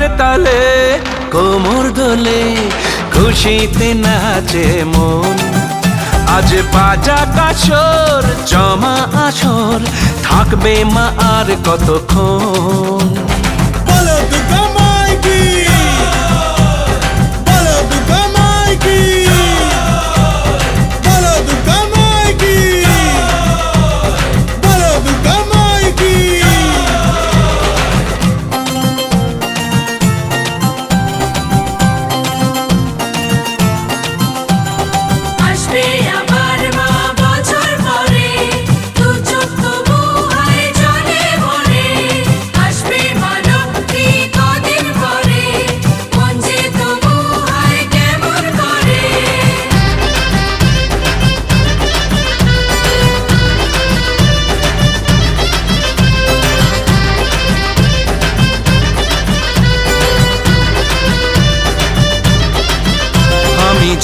ঢাকের তালে, কোমর দোলে, খুশিতে নাচে মন। আজ বাজা কাসর জমা আসর, থাকবে মা আর কতক্ষণ?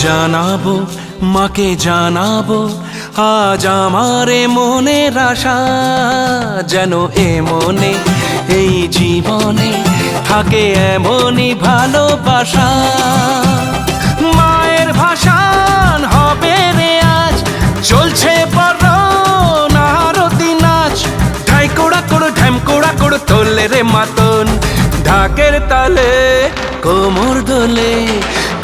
জানাব, মাকে জানাব, আজ আমারে মনের আশা যেন এ মনে, এই জীবনে থাকে এমনই ভালোবাসা। মায়ের ভাষান হবে রে আজ, চলছে তোলে রে মাতন, ঢাকের তালে, কোমর দোলে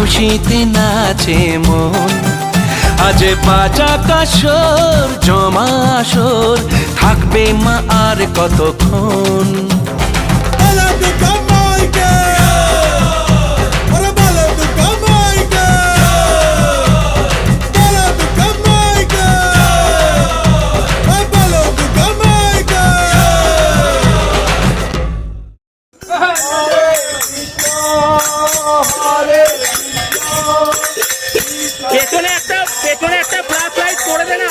খুশিতে নাচে মন। আজ পাজা কাসর জমা আসর থাকবে মা আর কতক্ষণ? পেছনে একটা ফ্ল্যাশ লাইট করে দে না।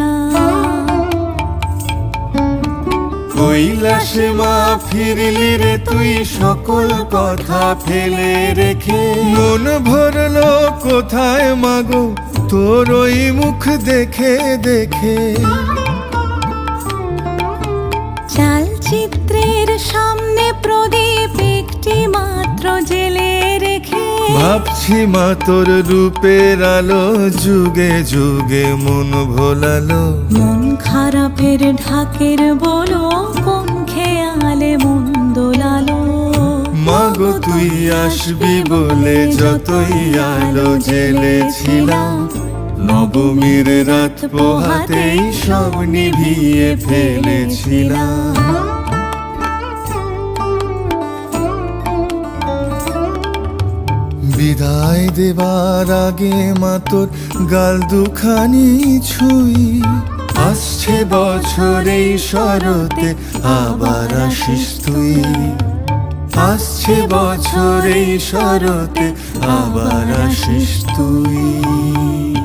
কৈলাসে মা ফিরলি রে তুই সকল কথা ফেলে রেখে। মন ভরলো কোথায় মাগো তোর ওই মুখ দেখে দেখে। চালচিত্রের সামনে প্রদীপ একটি মাত্র জেলে রেখে। ভাবছি মা তোর রূপের আলো যুগে যুগে মন ভোলালো। মন খারাপের ঢাকের বলো কোন খেয়ালে মন দোলালো? মাগো তুই আসবি বলে যতই আলো জেলেছিলাম নবমীর রাত পোহাতেই সব নিভিয়ে ফেলেছিলাম। বিদায় দেবার আগে মা তোর গাল দুখানি ছুই। আসছে বছরে শরতে আবার আসিস তুই। আসছে বছরে শরতে আবার আসিস তুই।